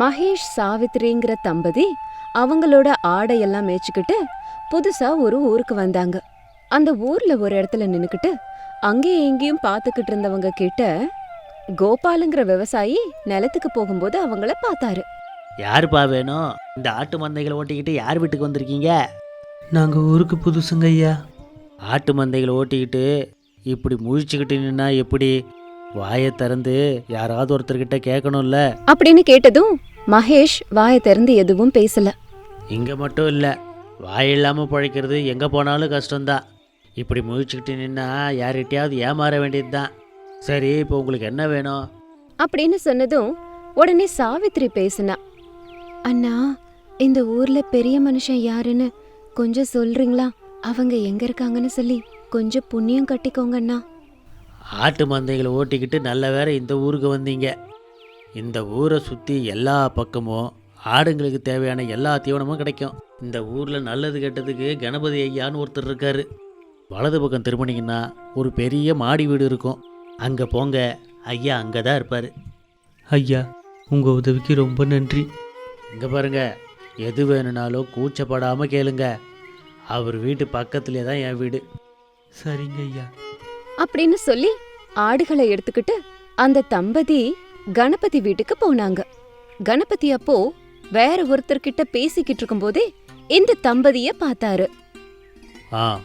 மகேஷ் சாவித்ரிங்கிற தம்பதி அவங்களோட ஆடையெல்லாம் மேய்ச்சிக்கிட்டு புதுசா ஒரு ஊருக்கு வந்தாங்க. அந்த ஊர்ல ஒரு இடத்துல நின்னுக்கிட்டு அங்கேயும் இங்கேயும் பார்த்துக்கிட்டு இருந்தவங்க கிட்ட கோபாலுங்கிற விவசாயி நிலத்துக்கு போகும்போது அவங்கள பார்த்தாரு. யாருப்பா வேணும்? இந்த ஆட்டு மந்தைகளை ஓட்டிக்கிட்டு யார் வீட்டுக்கு வந்திருக்கீங்க? நாங்கள் ஊருக்கு புதுசுங்க ஐயா. ஆட்டு மந்தைகளை ஓட்டிக்கிட்டு இப்படி முழிச்சுக்கிட்டு நின்னா எப்படி? வாயை திறந்து யாராவது ஒருத்தர்கிட்ட கேட்கணும்ல? அப்படின்னு கேட்டதும் மகேஷ் வாயை திறந்து எதுவும் பேசல. இங்கே மட்டும் இல்லை வாய் இல்லாமல் பழைக்கிறது எங்கே போனாலும் கஷ்டம்தான். இப்படி முழிச்சுக்கிட்டு நின்னா யார்கிட்டயாவது ஏமாற வேண்டியது தான் சரி இப்போ உங்களுக்கு என்ன வேணும்? அப்படின்னு சொன்னதும் உடனே சாவித்ரி பேசுனா அண்ணா இந்த ஊர்ல பெரிய மனுஷன் யாருன்னு கொஞ்சம் சொல்றீங்களா? அவங்க எங்க இருக்காங்கன்னு சொல்லி கொஞ்சம் புண்ணியம் கட்டிக்கோங்க அண்ணா. ஆட்டு மந்தைகளை ஓட்டிக்கிட்டு நல்ல வேற இந்த ஊருக்கு வந்தீங்க. இந்த ஊரை சுற்றி எல்லா பக்கமும் ஆடுங்களுக்கு தேவையான எல்லா தீவனமும் கிடைக்கும். இந்த ஊரில் நல்லது கெட்டதுக்கு கணபதி ஐயான்னு ஒருத்தர் இருக்காரு. வலது பக்கம் திரும்பினீங்கன்னா ஒரு பெரிய மாடி வீடு இருக்கும். அங்கே போங்க ஐயா அங்கே தான் இருப்பார். ஐயா உங்கள் உதவிக்கு ரொம்ப நன்றி. இங்கே பாருங்க எது வேணும்னாலும் கூச்சப்படாமல் கேளுங்க. அவர் வீட்டு பக்கத்துலேயே தான் என் வீடு. சரிங்க ஐயா. அப்படின்னு சொல்லி ஆடுகளை எடுத்துக்கிட்டு அந்த தம்பதி கணபதி வீட்டுக்கு போனாங்க. கணபதி அப்போ வேற ஒருத்தர்கிட்ட பேசிக்கிட்டு இருக்கும்போதே இந்த தம்பதிய பார்த்தாரு. ஆ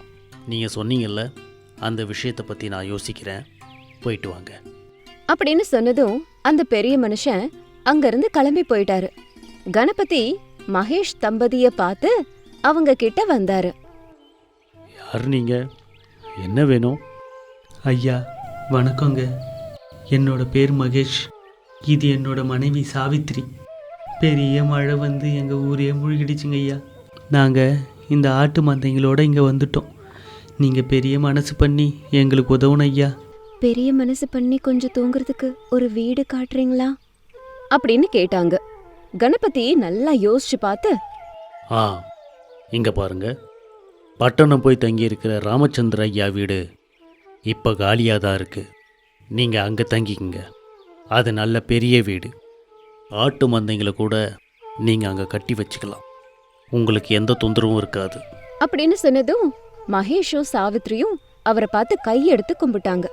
நீங்கள் சொன்னீங்கல்ல அந்த விஷயத்தை பற்றி நான் யோசிக்கிறேன். போயிட்டு வாங்க. அப்படின்னு சொன்னதும் அந்த பெரிய மனுஷன் அங்கிருந்து கிளம்பி போயிட்டாரு. கணபதி மகேஷ் தம்பதிய பார்த்து அவங்க கிட்ட வந்தாரு. யார் நீங்கள் என்ன வேணும்? ஐயா வணக்கங்க. என்னோட பேர் மகேஷ். இது என்னோட மனைவி சாவித்ரி. பெரிய மழை வந்து எங்கள் ஊரே முழுகிடுச்சுங்க ஐயா. நாங்கள் இந்த ஆட்டு மந்தைங்களோட இங்கே வந்துட்டோம். நீங்கள் பெரிய மனசு பண்ணி எங்களுக்கு உதவணும் ஐயா. பெரிய மனசு பண்ணி கொஞ்சம் தூங்குறதுக்கு ஒரு வீடு காட்டுறீங்களா? அப்படின்னு கேட்டாங்க. கணபதி நல்லா யோசிச்சு பார்த்து ஆ இங்கே பாருங்க. பட்டணம் போய் தங்கியிருக்கிற ராமச்சந்திர ஐயா வீடு இப்போ காலியாக தான் இருக்குது நீங்கள் அங்கே தங்கிக்கங்க. அது நல்ல பெரிய வீடு. ஆட்டு மந்தைங்களை கூட நீங்கள் அங்கே கட்டி வச்சுக்கலாம். உங்களுக்கு எந்த தொந்தரவும் இருக்காது. அப்படின்னு சொன்னதும் மகேஷும் சாவித்ரியும் அவரை பார்த்து கையெடுத்து கும்பிட்டாங்க.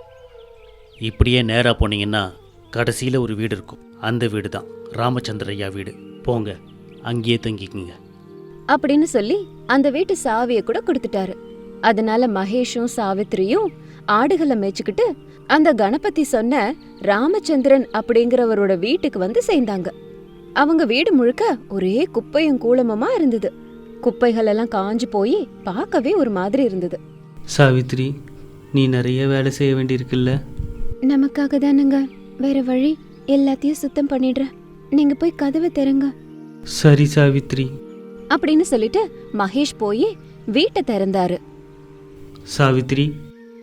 இப்படியே நேராக போனீங்கன்னா கடைசியில் ஒரு வீடு இருக்கும். அந்த வீடு தான் ராமச்சந்திர ஐயா வீடு. போங்க. அங்கேயே தங்கிக்குங்க. அப்படின்னு சொல்லி அந்த வீட்டு சாவிய கூட கொடுத்துட்டாரு. அதனால மகேஷும் சாவித்ரியும் ஆடுகளை மேய்ச்சிக்கிட்டு அந்த கணபதி சொன்ன ராமச்சந்திரன் அப்படிங்கிறவரோட வீட்டுக்கு வந்து சேர்ந்தாங்க. அவங்க வீடு முழுக்க ஒரே குப்பையும் கூலமுமா இருந்தது. குப்பைகள் எல்லாம் காஞ்சு போய் பார்க்கவே ஒரு மாதிரி இருந்தது. சாவித்ரி நீ நிறைய வேலை செய்ய வேண்டியிருக்குல்ல? நமக்காக தானுங்க. வேற வழி எல்லாத்தையும் சுத்தம் பண்ணிடுறேன் நீங்க போய் கதவை திறங்க. சரி சாவித்ரி. அப்படின்னு சொல்லிட்டு மகேஷ் போய் வீட்டை திறந்தாரு. சாவித்ரி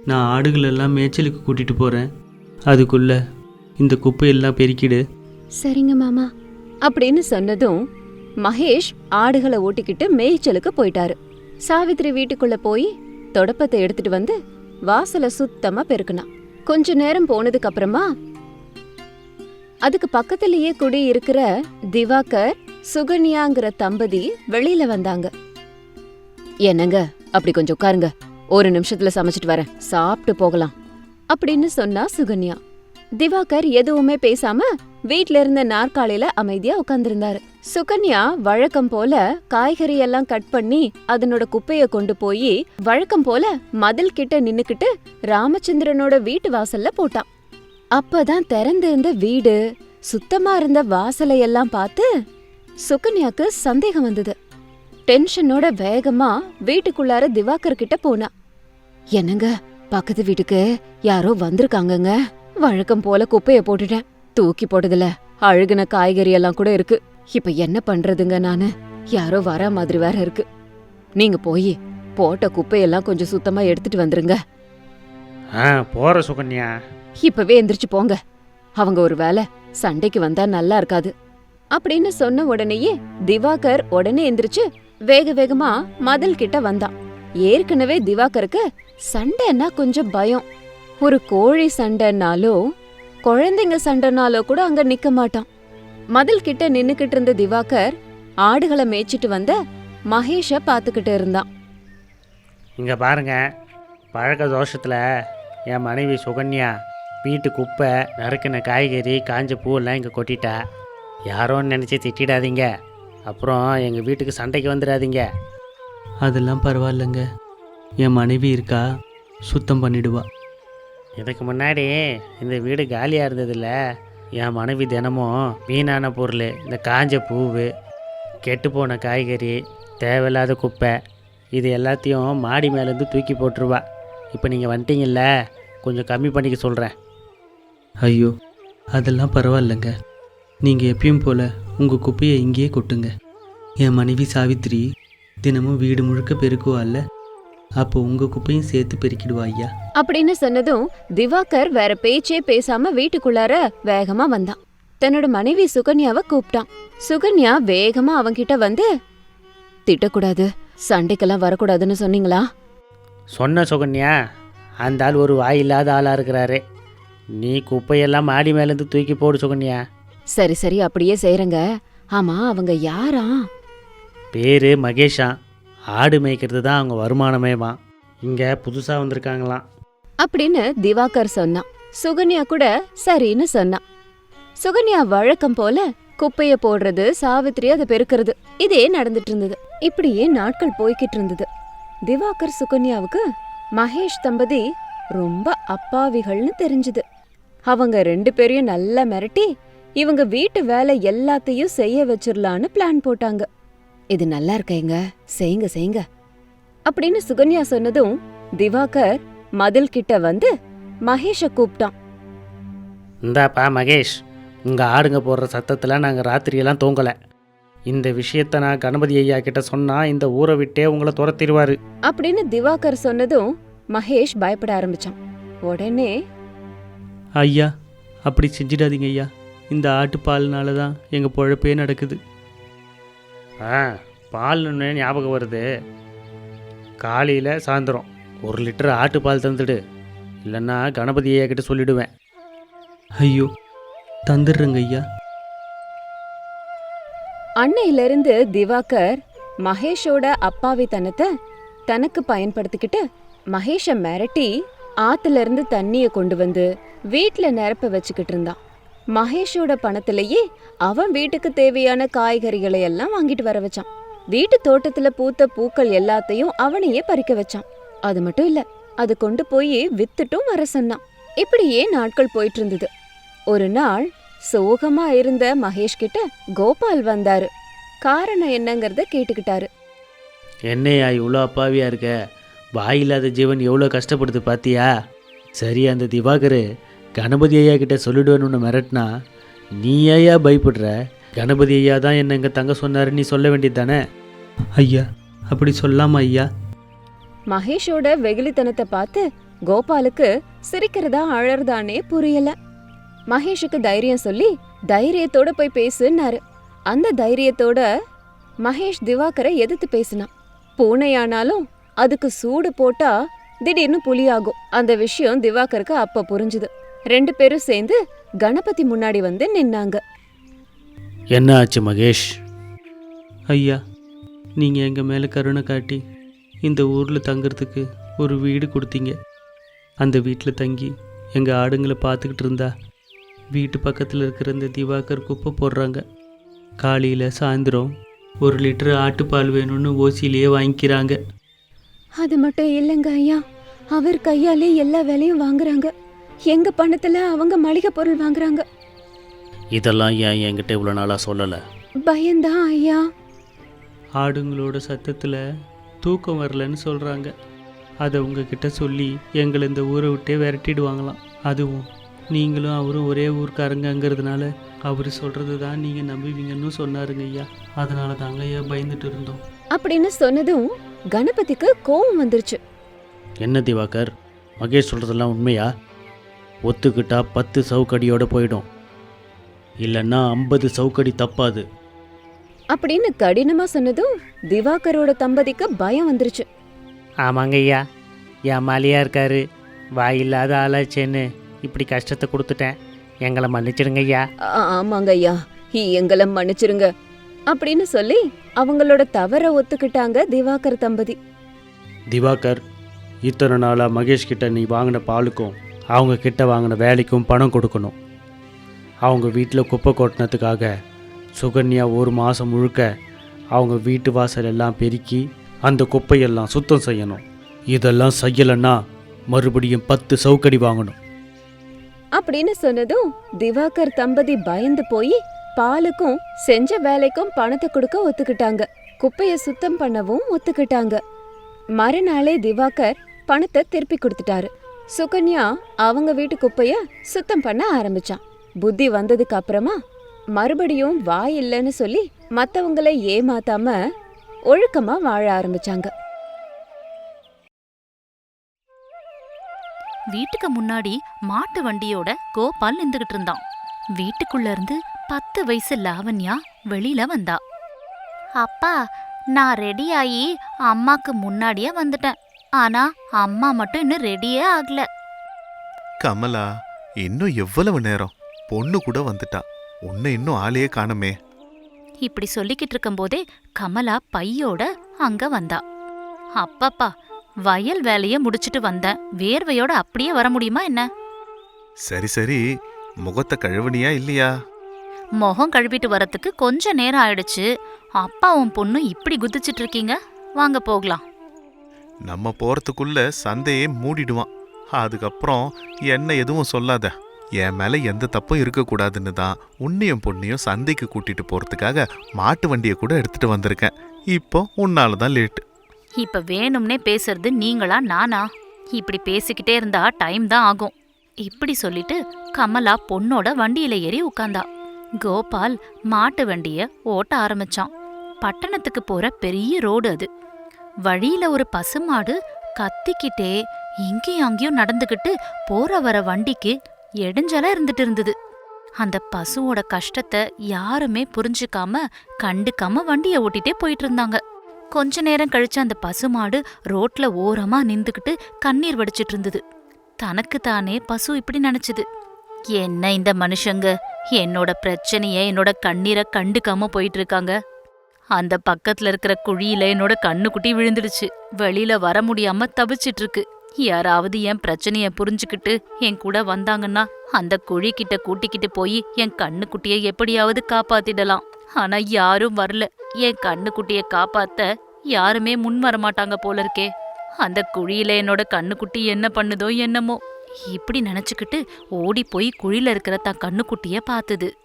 நான் ஆடுகள் எல்லாம் மேய்ச்சலுக்கு கூட்டிட்டு போகிறேன் அதுக்குள்ள இந்த குப்பையெல்லாம் பெருக்கிடு. சரிங்க மாமா. அப்படின்னு சொன்னதும் மகேஷ் ஆடுகளை ஓட்டிக்கிட்டு மேய்ச்சலுக்கு போயிட்டாரு. சாவித்ரி வீட்டுக்குள்ள போய் தொடப்பத்தை எடுத்துட்டு வந்து வாசலை சுத்தமா பெருக்கினான். கொஞ்ச நேரம் போனதுக்கு அப்புறமா அதுக்கு பக்கத்திலேயே குடி இருக்கிற திவாகர் சுகன்யாங்கிற தம்பதி வெளியில வந்தாங்க. என்னங்க? அப்படி கொஞ்சம் உட்காருங்க. ஒரு நிமிஷத்துல சமைச்சிட்டு வரேன். சாப்பிட்டு போகலாம். அப்படின்னு சொன்னா சுகன்யா. திவாகர் எதுவுமே பேசாம வீட்ல இருந்த நாற்காலியில அமைதியா உட்கார்ந்திருந்தாரு. சுகன்யா வழக்கம் போல காய்கறி எல்லாம் கட் பண்ணி அதனோட குப்பைய கொண்டு போய் வழக்கம் போல மதில் கிட்ட நின்னுக்கிட்டு ராமச்சந்திரனோட வீட்டு வாசல்ல போட்டான். அப்பதான் திறந்திருந்த வீடு சுத்தமா இருந்த வாசலை எல்லாம் பார்த்து சுகன்யாக்கு சந்தேகம் வந்தது. டென்ஷனோட வேகமா வீட்டுக்குள்ளார திவாகர் கிட்ட போனா. என்னங்க பக்கத்து வீட்டுக்கு யாரோ வந்திருக்காங்கங்க. வழக்கம் போல குப்பைய போட்டுட்டேன். தூக்கி போட்டதுல அழுகுன காய்கறி எல்லாம் கூட இருக்கு. இப்ப என்ன பண்றதுங்க நானு? யாரோ வர மாதிரி வேற இருக்கு. நீங்க போய் போட்ட குப்பையெல்லாம் கொஞ்சம் சுத்தமா எடுத்துட்டு வந்துருங்க. ஆ போகிற சுகன்யா. இப்பவே எந்திரிச்சு போங்க. அவங்க ஒரு வேளை சண்டைக்கு வந்தா நல்லா இருக்காது. அப்படின்னு சொன்ன உடனேயே திவாகர் உடனே எந்திரிச்சு வேக வேகமா மதில் கிட்ட வந்தான். ஏற்கனவே திவாகருக்கு சண்டைன்னா கொஞ்சம் பயம். ஒரு கோழி சண்டைனாலோ குழந்தைங்க சண்டைனாலோ கூட அங்க நிக்க மாட்டான். மதில் கிட்ட நின்னுக்கிட்டு இருந்த திவாகர் ஆடுகளை மேய்ச்சிட்டு வந்த மகேஷ பாத்துக்கிட்டு இருந்தான். இங்கே பாருங்க பழக்க தோஷத்தில் என் மனைவி சுகன்யா வீட்டு குப்பை நறுக்கின காய்கறி காஞ்ச பூவெல்லாம் இங்கே கொட்டிட்டா. யாரோன்னு நினச்சி திட்டிடாதீங்க. அப்புறம் எங்கள் வீட்டுக்கு சண்டைக்கு வந்துடாதீங்க. அதெல்லாம் பரவாயில்லைங்க. என் மனைவி இருக்கா? சுத்தம் பண்ணிடுவா. இதுக்கு முன்னாடி இந்த வீடு காலியாக இருந்ததில்ல என் மனைவி தினமும் வீணான பொருள் இந்த காஞ்ச பூவு கெட்டுப்போன காய்கறி தேவையில்லாத குப்பை இது எல்லாத்தையும் மாடி மேலேருந்து தூக்கி போட்டுருவா. இப்போ நீங்கள் வந்துட்டீங்கல்ல கொஞ்சம் கம்மி பண்ணிக்க சொல்கிறேன் ஐயோ அதெல்லாம் பரவாயில்லைங்க. நீங்கள் எப்பயும் போல் உங்கள் குப்பையை இங்கேயே கொட்டுங்க. என் மனைவி சாவித்திரி தினமும் வீடு முழுக்க பெருக்குவாள்ல அப்போ உங்கள் குப்பையும் சேர்த்து பெருக்கிடுவா ஐயா? அப்படின்னு சொன்னதும் திவாகர் வேற பேச்சே பேசாம வீட்டுக்குள்ளார வேகமா வந்தான். தன்னோட மனைவி சுகன்யாவை கூப்பிட்டான். சுகன்யா வேகமா அவன்கிட்ட வந்து திட்டக்கூடாது. சண்டைக்கெல்லாம் வரக்கூடாதுன்னு சொன்னீங்களா? சொன்ன சுகன்யா அந்த ஆள் ஒரு வாயில்லாத ஆளாக இருக்கிறாரு. நீ குப்பையெல்லாம் மாடி மேலேருந்து தூக்கி போடு சுகன்யா. சரி சரி அப்படியே செய்றங்க. ஆமா அவங்க யாரா? பேர் மகேஷா. ஆடு மேய்க்கிறது தான் அவங்க வருமானமேவான் இங்கே புதுசாக வந்திருக்காங்களாம். அப்படின்னு திவாகர் சொன்னான். சுகன்யா கூட சரின்னு சொன்னான். சுகன்யா வழக்கம் போல குப்பைய போடுறது சாவித்திரி அதை பெருக்கிறது இதே நடந்துட்டு இருந்தது. இப்படியே நாட்கள் போய்கிட்டு இருந்தது. திவாகர் சுகன்யாவுக்கு மகேஷ் தம்பதி ரொம்ப அப்பாவிகள்னு தெரிஞ்சுது. அவங்க ரெண்டு பேரையும் நல்லா மிரட்டி இவங்க வீட்டு வேலை எல்லாத்தையும் செய்ய வச்சிடலான்னு பிளான் போட்டாங்க. இது நல்லா இருக்கேங்க செய்யுங்க செய்யுங்க. அப்படின்னு சுகன்யா சொன்னதும் திவாகர் மதில் கிட்ட வந்து மகேஷ கூப்பிட்டான். இந்தாப்பா மகேஷ் உங்கள் ஆடுங்க போடுற சத்தத்தில் நாங்கள் ராத்திரியெல்லாம் தூங்கலை. இந்த விஷயத்த நான் கணபதி ஐயா கிட்ட சொன்னால் இந்த ஊரை விட்டே உங்களை துரத்திடுவார். அப்படின்னு திவாகர் சொன்னதும் மகேஷ் பயப்பட ஆரம்பிச்சான். உடனே ஐயா அப்படி செஞ்சிடாதீங்க ஐயா. இந்த ஆட்டுப்பால்னால தான் எங்கள் பொழப்பே நடக்குது. ஆ பால்னு ஞாபகம் வருது. காலையில் சாயந்தரம் ஒரு லிட்டர் ஆட்டுப்பால் தந்துடு. இல்லைன்னா கணபதி ஐயா கிட்ட சொல்லிடுவேன். ஐயோ தந்துடுறேங்க ஐயா. அன்னையிலிருந்து திவாகர் மகேஷோட அப்பாவித்தனத்தை தனக்கு பயன்படுத்திக்கிட்டு மகேஷ மிரட்டி ஆத்துல இருந்து தண்ணிய கொண்டு வந்து வீட்ல நிரப்ப வச்சுக்கிட்டு இருந்தான். மகேஷோட பணத்திலேயே அவன் வீட்டுக்கு தேவையான காய்கறிகளை எல்லாம் வாங்கிட்டு வர வச்சான். வீட்டு தோட்டத்துல பூத்த பூக்கள் எல்லாத்தையும் அவனையே பறிக்க வச்சான். அது மட்டும் இல்ல அது கொண்டு போய் வித்துட்டும் வர சொன்னான். இப்படியே நாட்கள் போயிட்டு இருந்தது ஒரு நாள் சோகமா இருந்த மகேஷ் கிட்ட கோபால் வந்தாரு. காரணம் என்னங்கறத கேட்டுக்கிட்டாரு. என்னையா இவ்வளோ அப்பாவியா இருக்க? வாயில்லாத ஜீவன் எவ்வளோ கஷ்டப்படுது பாத்தியா? சரி அந்த திவாகரு கணபதி ஐயா கிட்ட சொல்லிடுவேன்னு மிரட்டினா நீ ஐயா பயப்படுற? கணபதி ஐயா தான் என்ன இங்கே தங்க சொன்னாரு நீ சொல்ல வேண்டியது தானே ஐயா அப்படி சொல்லாமா ஐயா. மகேஷோட வெகுளித்தனத்தை பார்த்து கோபாலுக்கு சிரிக்கிறதா அழறதானே புரியல. மகேஷுக்கு தைரியம் சொல்லி தைரியத்தோட போய் பேசுன்னாரு. அந்த தைரியத்தோட மகேஷ் திவாகரை எதிர்த்து பேசினான். பூனையானாலும் அதுக்கு சூடு போட்டா திடீர்னு புலியாகும். அந்த விஷயம் திவாகருக்கு அப்ப புரிஞ்சுது. ரெண்டு பேரும் சேர்ந்து கணபதி முன்னாடி வந்து நின்னாங்க. என்ன ஆச்சு மகேஷ்? ஐயா நீங்கள் எங்கள் மேலே கருணை காட்டி இந்த ஊரில் தங்குறதுக்கு ஒரு வீடு கொடுத்தீங்க. அந்த வீட்டில் தங்கி எங்கள் ஆடுங்களை பார்த்துக்கிட்டு இருந்தா வீட்டு பக்கத்தில் இருக்கிற இந்த திவாகர் குப்பை போடுறாங்க. காலையில் சாயந்தரம் ஒரு லிட்டர் ஆட்டுப்பால் வேணும்னு ஓசியிலேயே வாங்கிக்கிறாங்க. அது மட்டும் இல்லைங்க ஐயா அவர் கையாலே எல்லா வேலையும் வாங்குறாங்க. எங்க பணத்துல அவங்க மளிகை பொருள் வாங்குறாங்க. இதெல்லாம் ஏன் என்கிட்ட இவ்வளோ நாளாக சொல்லலை? பயந்தான் ஐயா. ஆடுங்களோட சத்தத்தில் தூக்கம் வரலன்னு சொல்கிறாங்க அதை உங்ககிட்ட சொல்லி எங்களை இந்த ஊரை விட்டே விரட்டிடுவாங்களாம். அதுவும் நீங்களும் அவரும் ஒரே ஊர்க்காரங்கங்கிறதுனால அவர் சொல்கிறது தான் நீங்கள் நம்புவீங்கன்னு சொன்னாருங்க ஐயா. அதனால தாங்க ஐயா பயந்துட்டு இருந்தோம். அப்படின்னு சொன்னதும் கணபதிக்கு கோவம் வந்துருச்சு. என்ன திவாகர்? மகேஷ் சொல்கிறதெல்லாம் உண்மையா? ஒத்துக்கிட்டா பத்து சவுக்கடியோட போயிடும். இல்லைன்னா ஐம்பது சவுக்கடி தப்பாது. அப்படின்னு கடினமா சொன்னதும் திவாகரோட தம்பதிக்கு பயம் வந்துருச்சு. ஆமாங்க ஐயா. என் மாலியா இருக்காரு. வாயில்லாத ஆளாச்சேன்னு இப்படி கஷ்டத்தை கொடுத்துட்டேன். எங்களை மன்னிச்சிடுங்க ஐயா. ஆ- ஆமாங்க ஐயா. எங்களை மன்னிச்சிருங்க அப்படின்னு சொல்லி அவங்களோட தவற ஒத்துக்கிட்டாங்க திவாகர் தம்பதி. திவாகர் இத்தனை நாளாக மகேஷ் கிட்ட நீ வாங்கின பாலுக்கும் அவங்க கிட்ட வாங்கின வேலைக்கும் பணம் கொடுக்கணும். அவங்க வீட்டில் குப்பை கொட்டினதுக்காக சுகன்யா ஒரு மாதம் முழுக்க அவங்க வீட்டு வாசல் எல்லாம் பெருக்கி அந்த குப்பையெல்லாம் சுத்தம் செய்யணும். இதெல்லாம் செய்யலைன்னா மறுபடியும் பத்து சவுக்கடி வாங்கணும். அப்படின்னு சொன்னதும் திவாகர் தம்பதி பயந்து போய் பாலுக்கும் செஞ்ச வேலைக்கும் பணத்தை கொடுக்க ஒத்துக்கிட்டாங்க. குப்பையை சுத்தம் பண்ணவும் ஒத்துக்கிட்டாங்க. மறுநாளே திவாகர் பணத்தை திருப்பி கொடுத்துட்டாரு. சுகன்யா அவங்க வீட்டு குப்பைய சுத்தம் பண்ண ஆரம்பிச்சான். புத்தி வந்ததுக்கு அப்புறமா மறுபடியும் வாய் இல்லைன்னு சொல்லி மத்தவங்களை ஏமாத்தாம ஒழுக்கமா வாழ ஆரம்பிச்சாங்க. வீட்டுக்கு முன்னாடி மாட்டு வண்டியோட கோபால் நின்றுகிட்டு இருந்தான். வீட்டுக்குள்ள இருந்து பத்து வயசு லாவண்யா வெளியில வந்தா. அப்பா நான் ரெடி ஆகி அம்மாக்கு முன்னாடியே வந்துட்டேன். ஆனா அம்மா மட்டும் இன்னும் ரெடியே ஆகல. கமலா இன்னும் எவ்வளவு நேரம்? பொண்ணு கூட வந்துட்டா. உன்னை இன்னும் ஆளையே காணுமே. இப்படி சொல்லிக்கிட்டு இருக்கும்போதே கமலா பையோட அங்க வந்தா. அப்பப்பா வயல் வேலைய முடிச்சிட்டு வந்தேன். வேர்வையோட அப்படியே வர முடியுமா என்ன? சரி சரி. முகத்தை கழுவனியா இல்லையா? முகம் கழுவிட்டு வரத்துக்கு கொஞ்ச நேரம் ஆயிடுச்சு. அப்பாவும் பொண்ணும் இப்படி குதிச்சிட்டு இருக்கீங்க? வாங்க போகலாம். நம்ம போறதுக்குள்ள சந்தையே மூடிடுவான். அதுக்கப்புறம் என்ன எதுவும் சொல்லாத. என் மேலே எந்த தப்பும் இருக்கக்கூடாதுன்னு தான் உன்னையும் பொண்ணையும் சந்தைக்கு கூட்டிட்டு போகிறதுக்காக மாட்டு வண்டியை கூட எடுத்துகிட்டு வந்திருக்கேன். இப்போ உன்னால தான் லேட்டு இப்ப வேணும்னே பேசுறது நீங்களா நானா? இப்படி பேசிக்கிட்டே இருந்தா டைம் தான் ஆகும். இப்படி சொல்லிட்டு கமலா பொண்ணோட வண்டியில ஏறி உட்கார்ந்தா கோபால் மாட்டு வண்டிய ஓட்ட ஆரம்பிச்சான். பட்டணத்துக்கு போற பெரிய ரோடு அது. வழியில ஒரு பசுமாடு கத்திக்கிட்டே இங்கேயும் அங்கேயும் நடந்துகிட்டு போற வர வண்டிக்கு இடைஞ்சலா இருந்துட்டு இருந்தது. அந்த பசுவோட கஷ்டத்தை யாருமே புரிஞ்சுக்காம கண்டுக்காம வண்டிய ஓட்டிட்டே போயிட்டு இருந்தாங்க. கொஞ்ச நேரம் கழிச்சு அந்த பசுமாடு ரோட்ல ஓரமா நின்றுகிட்டு கண்ணீர் வடிச்சிட்டு இருந்தது. தனக்கு தானே பசு இப்படி நினைச்சது. என்ன இந்த மனுஷங்க? என்னோட பிரச்சனைய என்னோட கண்ணீரை கண்டுக்காம போயிட்டு இருக்காங்க. அந்த பக்கத்துல இருக்கிற குழியில என்னோட கண்ணுக்குட்டி விழுந்துடுச்சு. வெளியில வர முடியாம தவிச்சிட்டு இருக்கு யாராவது என் பிரச்சனைய புரிஞ்சுக்கிட்டு என் கூட வந்தாங்கன்னா அந்த குழி கிட்ட கூட்டிக்கிட்டு போய் என் கண்ணுக்குட்டிய எப்படியாவது காப்பாத்திடலாம். ஆனா யாரும் வரல. என் கண்ணுக்குட்டிய காப்பாத்த யாருமே முன் வர மாட்டாங்க போல இருக்கே. அந்த குழியில என்னோட கண்ணுக்குட்டி என்ன பண்ணுதோ என்னமோ. இப்படி நினைச்சுக்கிட்டு ஓடி போய் குழியில இருக்கிற தான் கண்ணுக்குட்டிய பார்த்தது.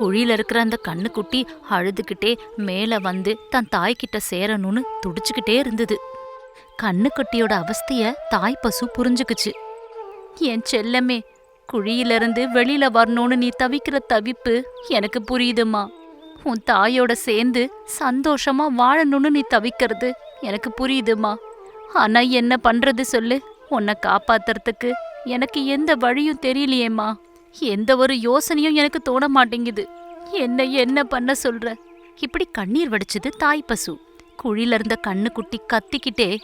குழியில இருக்கிற அந்த கண்ணுக்குட்டி அழுதுகிட்டே மேல வந்து தன் தாய்கிட்ட சேரணும்னு துடிச்சுக்கிட்டே இருந்தது. கண்ணுக்குட்டியோட அவஸ்தைய தாய் பசு புரிஞ்சுக்குச்சு. என் செல்லமே குழியிலிருந்து வெளியில வரணும்னு நீ தவிக்கிற தவிப்பு எனக்கு புரியுதுமா. உன் தாயோட சேர்ந்து சந்தோஷமா வாழணும்னு நீ தவிக்கிறது எனக்கு புரியுதுமா. ஆனா என்ன பண்றது சொல்லு. உன்னை காப்பாத்துறதுக்கு எனக்கு எந்த வழியும் தெரியலையேம்மா. எந்த ஒரு யோசனையும் எனக்கு தோண மாட்டேங்குது. என்ன என்ன பண்ண சொல்ற? இப்படி கண்ணீர் வடிச்சது தாய் பசு. குழியில இருந்த கண்ணுக்குட்டி கத்திக்கிட்டே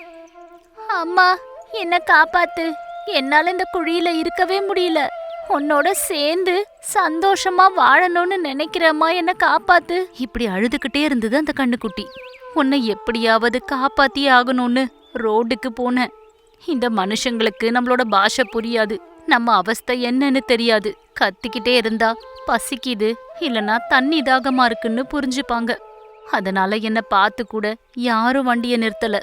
அம்மா என்ன காப்பாத்து. என்னால இந்த குழியில இருக்கவே முடியல. உன்னோட சேர்ந்து சந்தோஷமா வாழணும்னு நினைக்கிறேம்மா என்ன காப்பாத்து. இப்படி அழுதுகிட்டே இருந்தது அந்த கண்ணுக்குட்டி. உன்னை எப்படியாவது காப்பாத்தி ஆகணும்னு ரோடுக்கு போனேன். இந்த மனுஷங்களுக்கு நம்மளோட பாஷை புரியாது. நம்ம அவஸ்தை என்னன்னு தெரியாது. கத்திக்கிட்டே இருந்தா பசிக்குது இல்லனா தண்ணி தாகமா இருக்குன்னு புரிஞ்சுப்பாங்க. அதனால என்ன பார்த்து கூட யாரும் வண்டியை நிறுத்தல.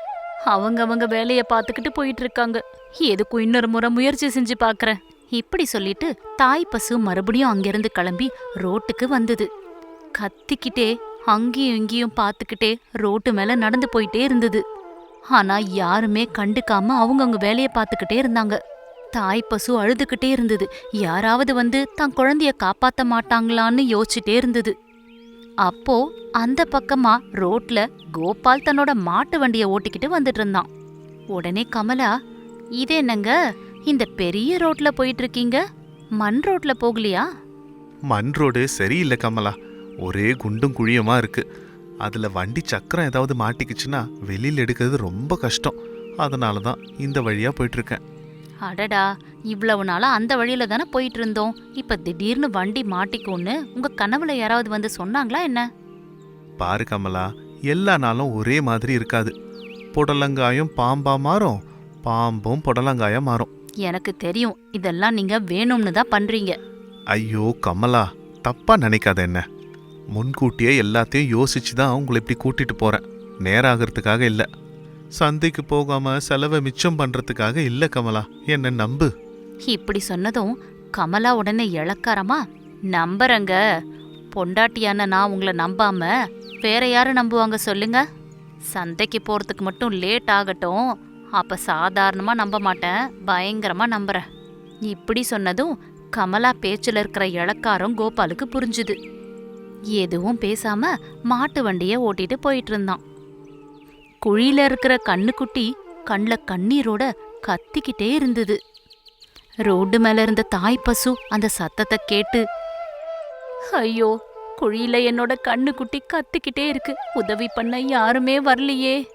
அவங்கவங்க வேலையை பார்த்துக்கிட்டு போயிட்டு இருக்காங்க எதுக்கும் இன்னொரு முறை முயற்சி செஞ்சு பார்க்கறேன். இப்படி சொல்லிட்டு தாய் பசு மறுபடியும் அங்கிருந்து கிளம்பி ரோட்டுக்கு வந்தது. கத்திக்கிட்டே அங்கேயும் இங்கேயும் பார்த்துக்கிட்டே ரோட்டு மேல நடந்து போயிட்டே இருந்தது. ஆனா யாருமே கண்டுக்காம அவங்கவுங்க வேலையை பார்த்துக்கிட்டே இருந்தாங்க. தாய் பசு அழுதுகிட்டே இருந்தது. யாராவது வந்து தன் குழந்தைய காப்பாத்த மாட்டாங்களான்னு யோசிச்சுட்டே இருந்தது. அப்போ அந்த பக்கமா ரோட்ல கோபால் தன்னோட மாட்டு வண்டிய ஓட்டிக்கிட்டு வந்துட்டு இருந்தான். உடனே கமலா இது என்னங்க? இந்த பெரிய ரோட்ல போயிட்டு இருக்கீங்க மண் ரோட்ல போகலையா? மண் ரோடு சரியில்லை கமலா. ஒரே குண்டும் குழியுமா இருக்கு. அதுல வண்டி சக்கரம் ஏதாவது மாட்டிக்கிச்சுன்னா வெளியில் எடுக்கிறது ரொம்ப கஷ்டம். அதனால தான் இந்த வழியா போயிட்டு இருக்கேன் அடடா இவ்வளவு நாளா அந்த வழியில தானே போயிட்டு இருந்தோம் இப்ப திடீர்னு வண்டி மாட்டிக்கும்னு உங்க கனவுல யாராவது வந்து சொன்னாங்களா என்ன? பாரு கமலா எல்லா நாளும் ஒரே மாதிரி இருக்காது. புடலங்காயும் பாம்பா மாறும் பாம்பும் புடலங்காயா மாறும். எனக்கு தெரியும் இதெல்லாம் நீங்க வேணும்னு தான் பண்றீங்க. ஐயோ கமலா தப்பா நினைக்காத என்ன? முன்கூட்டியே எல்லாத்தையும் யோசிச்சு தான் உங்களை இப்படி கூட்டிட்டு போறேன். நேரம் ஆகிறதுக்காக இல்ல. சந்தைக்கு போகாம செலவை மிச்சம் பண்றதுக்காக இல்ல கமலா. என்ன நம்பு? இப்படி சொன்னதும் கமலா உடனே இளக்காரமா நம்புறங்க. பொண்டாட்டியான நான் உங்களை நம்பாம வேற யாரு நம்புவாங்க சொல்லுங்க. சந்தைக்கு போறதுக்கு மட்டும் லேட் ஆகட்டும். அப்ப சாதாரணமா நம்ப மாட்டேன். பயங்கரமா நம்புறேன். இப்படி சொன்னதும் கமலா பேச்சில் இருக்கிற இளக்காரம் கோபாலுக்கு புரிஞ்சுது. எதுவும் பேசாம மாட்டு வண்டியை ஓட்டிட்டு போயிட்டு இருந்தான். குழியில இருக்கிற கண்ணுக்குட்டி கண்ல கண்ணீரோட கத்திக்கிட்டே இருந்தது. ரோடு மேல இருந்த தாய் பசு அந்த சத்தத்தை கேட்டு ஐயோ குழியில என்னோட கண்ணுக்குட்டி கத்திக்கிட்டே இருக்கு. உதவி பண்ண யாருமே வரலையே.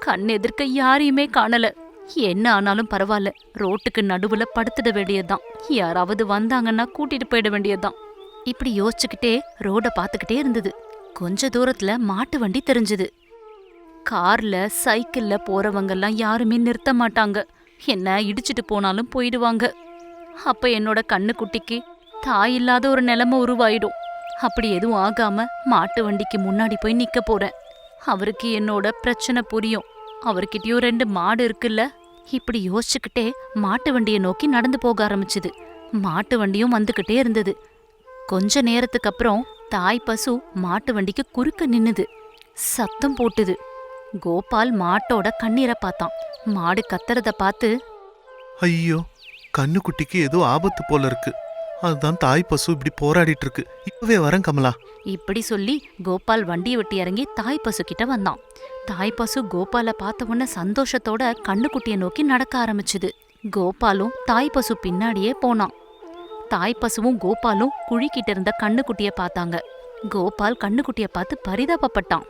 கண் எதிர்க்க யாரையுமே காணல. என்ன ஆனாலும் பரவாயில்ல. ரோட்டுக்கு நடுவுல படுத்துட வேண்டியதுதான். யாராவது வந்தாங்கன்னா கூட்டிட்டு போயிட வேண்டியதுதான். இப்படி யோசிச்சுக்கிட்டே ரோட பாத்துக்கிட்டே இருந்தது. கொஞ்ச தூரத்துல மாட்டு வண்டி தெரிஞ்சது. கார்ல சைக்கிள்ல போறவங்கெல்லாம் யாருமே நிறுத்த மாட்டாங்க. என்ன இடிச்சிட்டு போனாலும் போயிடுவாங்க. அப்ப என்னோட கண்ணுக்குட்டிக்கு தாய் இல்லாத ஒரு நிலைமை உருவாயிடும். அப்படி எதுவும் ஆகாம மாட்டு வண்டிக்கு முன்னாடி போய் நிக்க போறேன். அவருக்கு என்னோட பிரச்சனை புரியும். அவர்கிட்டயும் ரெண்டு மாடு இருக்குல்ல. இப்படி யோசிச்சுக்கிட்டே மாட்டு வண்டியை நோக்கி நடந்து போக ஆரம்பிச்சுது. மாட்டு வண்டியும் வந்துகிட்டே இருந்தது. கொஞ்ச நேரத்துக்கு அப்புறம் தாய் பசு மாட்டு வண்டிக்கு குறுக்க நின்னுது. சத்தம் போட்டுது. கோபால் மாட்டோட கண்ணீரை பார்த்தான். மாடு கத்துறத பார்த்து ஐயோ கண்ணுக்குட்டிக்கு ஏதோ ஆபத்து போல இருக்கு. அதுதான் தாய் பசு இப்படி போராடிட்டு இருக்கு. இப்பவே வரேன் கமலா. இப்படி சொல்லி கோபால் வண்டியை விட்டு இறங்கி தாய் பசு கிட்ட வந்தான். தாய் பசு கோபாலை பார்த்த உடனே சந்தோஷத்தோட கண்ணுக்குட்டிய நோக்கி நடக்க ஆரம்பிச்சுது. கோபாலும் தாய் பசு பின்னாடியே போனான். தாய் பசுவும் கோபாலும் குழிக்கிட்ட இருந்த கண்ணுக்குட்டிய பார்த்தாங்க. கோபால் கண்ணுக்குட்டிய பார்த்து பரிதாபப்பட்டான்.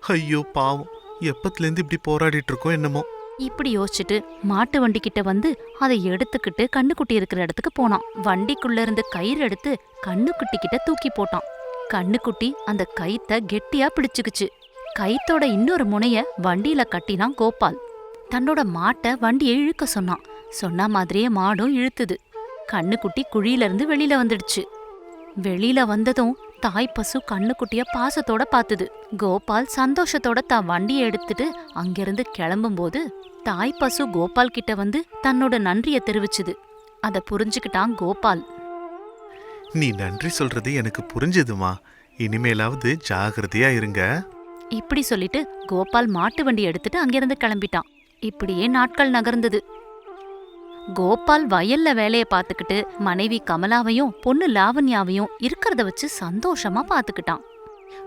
ஐயோ பாவம். எப்பத்துலேருந்து இப்படி போராடிட்டு இருக்கோம் என்னமோ. இப்படி யோசிச்சுட்டு மாட்டு வண்டி கிட்ட வந்து அதை எடுத்துக்கிட்டு கண்ணுக்குட்டி இருக்கிற இடத்துக்கு போனான். வண்டிக்குள்ள இருந்து கயிறு எடுத்து கண்ணுக்குட்டி கிட்ட தூக்கி போட்டான். கண்ணுக்குட்டி அந்த கயித்த கெட்டியா பிடிச்சுக்குச்சு. கயித்தோட இன்னொரு முனைய வண்டியில கட்டினான் கோபால். தன்னோட மாட்டை வண்டியை இழுக்க சொன்னான். சொன்ன மாதிரியே மாடும் இழுத்துது. கண்ணுக்குட்டி குழியில இருந்து வெளியில வந்துடுச்சு. வெளியில வந்ததும் தாய் பசு கண்ணுக்குட்டிய பாசத்தோட பார்த்தது கோபால் சந்தோஷத்தோட தான் வண்டியை எடுத்துட்டு அங்கிருந்து கிளம்பும்போது தாய் பசு கோபால் கிட்ட வந்து தன்னோட நன்றிய தெரிவிச்சுது. அத புரிஞ்சுக்கிட்டான் கோபால். நீ நன்றி சொல்றது எனக்கு புரிஞ்சுதுமா. இனிமேலாவது ஜாகிரதையா இருங்க. இப்படி சொல்லிட்டு கோபால் மாட்டு வண்டி எடுத்துட்டு அங்கிருந்து கிளம்பிட்டான். இப்படியே நாட்கள் நகர்ந்தது. கோபால் வயல்ல வேலைய பார்த்துக்கிட்டு மனைவி கமலாவையும் பொண்ணு லாவண்யாவையும் இருக்கிறத வச்சு சந்தோஷமா பார்த்துக்கிட்டான்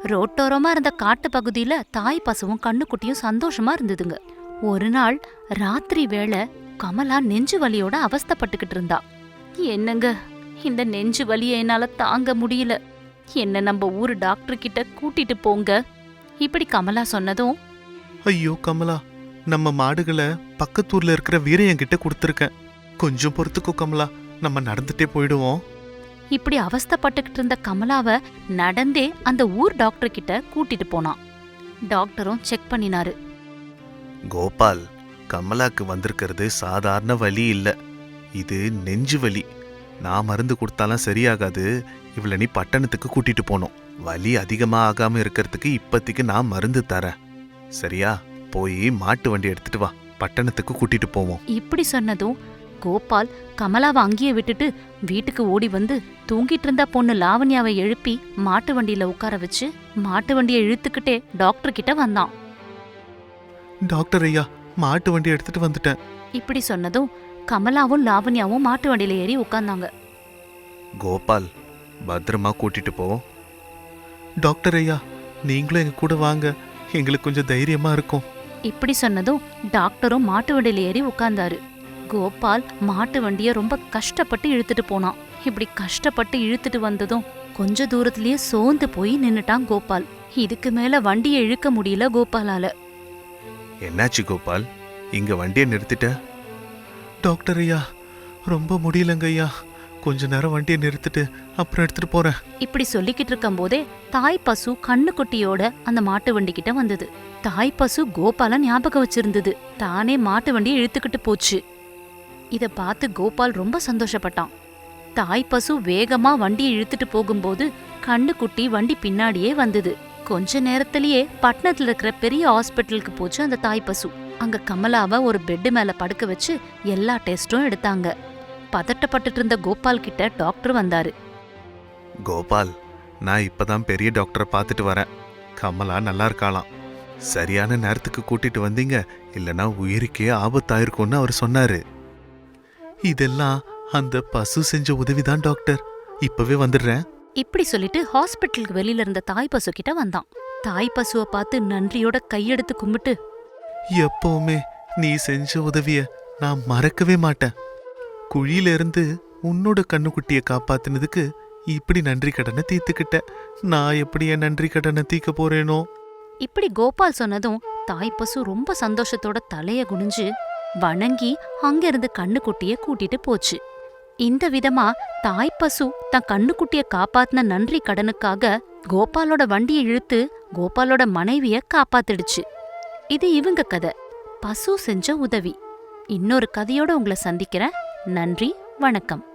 ரோட்டோரமா இருந்த காட்டு பகுதியில தாய் பசுவும் கண்ணுக்குட்டியும் சந்தோஷமா இருந்ததுங்க. ஒரு நாள் ராத்திரி வேளை கமலா நெஞ்சு வலியோட அவஸ்தைப்பட்டுக்கிட்டு இருந்தா. என்னங்க இந்த நெஞ்சு வலியை என்னால தாங்க முடியல. என்ன நம்ம ஊரு டாக்டர் கிட்ட கூட்டிட்டு போங்க. இப்படி கமலா சொன்னதும் ஐயோ கமலா நம்ம மாடுகளை பக்கத்தூர்ல இருக்கிற வீரையன் கிட்ட கொடுத்துருக்கேன். கொஞ்சம் பொறுத்துக்கோ கமலா. நம்ம நடந்துட்டே போயிடுவோம். இப்படி அவஸ்தைப்பட்டுக்கிட்டு இருந்த கமலாவ நடந்தே அந்த ஊர் டாக்டர் கிட்ட கூட்டிட்டு போனான். டாக்டரும் செக் பண்ணினாரு. கோபால் கமலாக்கு வந்திருக்கிறது சாதாரண வலி இல்ல. இது நெஞ்சு வலி. நான் மருந்து கொடுத்தாலாம் சரியாகாது. இவளை நீ பட்டணத்துக்கு கூட்டிட்டு போகணும் வலி அதிகமா ஆகாம இருக்கிறதுக்கு இப்போதைக்கு நான் மருந்து தரேன். சரியா? போய் மாட்டு வண்டி எடுத்துட்டு வா. பட்டணத்துக்கு கூட்டிட்டு போவோம். இப்படி சொன்னதும் கோபால் கமலாவை அங்கேயே விட்டுட்டு வீட்டுக்கு ஓடி வந்து தூங்கிட்டு இருந்த பொண்ணு லாவண்யாவை எழுப்பி மாட்டு வண்டியில உட்கார வச்சு மாட்டு வண்டியை இழுத்துக்கிட்டே டாக்டர் கிட்ட வந்தான். டாக்டர் ஐயா மாட்டு வண்டி எடுத்துட்டு வந்துட்டேன். இப்படி சொன்னதும் கமலாவும் லாவண்யாவும் மாட்டு வண்டியில ஏறி உட்கார்ந்தாங்க கோபால் பத்திரமா கூட்டிட்டு போ. டாக்டர் ஐயா நீங்களும் எங்க கூட வாங்க. எங்களுக்கு கொஞ்சம் தைரியமா இருக்கும். இப்படி சொன்னதும் டாக்டரும் மாட்டு வண்டியில ஏறி உட்கார்ந்தாரு. கோபால் மாட்டு வண்டிய ரொம்ப கஷ்டப்பட்டு இழுத்துட்டு போனான். இப்படி கஷ்டப்பட்டு இழுத்துட்டு வந்ததும் கொஞ்ச தூரத்திலேயே சோர்ந்து போய் நின்னுட்டான் கோபால். இதுக்கு மேல வண்டியை இழுக்க முடியல கோபாலால. என்னாச்சு கோபால்? இங்க வண்டியை நிறுத்திட்ட? டாக்டர் ஐயா ரொம்ப முடியலங்க ஐயா. கொஞ்ச நேரம் வண்டியை நிறுத்திட்டு அப்புறம் எடுத்துட்டு போறேன். இப்படி சொல்லிக்கிட்டு இருக்கும்போதே தாய் பசு கண்ணுக்குட்டியோட அந்த மாட்டு வண்டி கிட்ட வந்தது. தாய் பசு கோபால ஞாபகம் வச்சிருந்தது. தானே மாட்டு வண்டியை இழுத்துக்கிட்டு போச்சு. இதை பார்த்து கோபால் ரொம்ப சந்தோஷப்பட்டான். தாய் பசு வேகமா வண்டியை இழுத்துட்டு போகும்போது கண்ணுக்குட்டி வண்டி பின்னாடியே வந்தது. கொஞ்ச நேரத்திலேயே பட்டணத்துல இருக்கிற பெரிய ஹாஸ்பிட்டலுக்கு போச்சு அந்த தாய் பசு. அங்க கமலாவை ஒரு பெட்டு மேல படுக்க வச்சு எல்லா டெஸ்டும் எடுத்தாங்க. பதட்டப்பட்டுட்டு இருந்த கோபால் கிட்ட டாக்டர் வந்தாரு. கோபால் நான் இப்பதான் பெரிய டாக்டரை பார்த்துட்டு வரேன். கமலா நல்லா இருக்காளாம். சரியான நேரத்துக்கு கூட்டிட்டு வந்தீங்க. இல்லைன்னா உயிருக்கே ஆபத்தாயிருக்கும்னு அவர் சொன்னாரு. இதெல்லாம் அந்த பசு செஞ்ச உதவிதான் டாக்டர். இப்பவே வந்துடுறேன். இப்படி சொல்லிட்டு ஹாஸ்பிட்டலுக்கு வெளியில இருந்த தாய் பசு கிட்ட வந்தான். தாய் பசுவை பார்த்து நன்றியோட கையெடுத்து கும்பிட்டு எப்பவுமே நீ செஞ்ச உதவிய நான் மறக்கவே மாட்டேன். குழியில இருந்து உன்னோட கண்ணுக்குட்டிய காப்பாத்தினதுக்கு இப்படி நன்றி கடனை தீர்த்துக்கிட்ட நான் எப்படி என் நன்றி கடனை தீர்க்க போறேனோ? இப்படி கோபால் சொன்னதும் தாய் பசு ரொம்ப சந்தோஷத்தோட தலைய குனிஞ்சு வணங்கி அங்கிருந்து கண்ணுக்குட்டிய கூட்டிட்டு போச்சு. இந்த விதமா தாய் பசு தன் கண்ணுக்குட்டிய காப்பாத்தின நன்றி கடனுக்காக கோபாலோட வண்டியை இழுத்து கோபாலோட மனைவிய காப்பாத்திடுச்சு. இது இவங்க கதை. பசு செஞ்ச உதவி. இன்னொரு கதையோட உங்களை சந்திக்கிறேன். நன்றி வணக்கம்.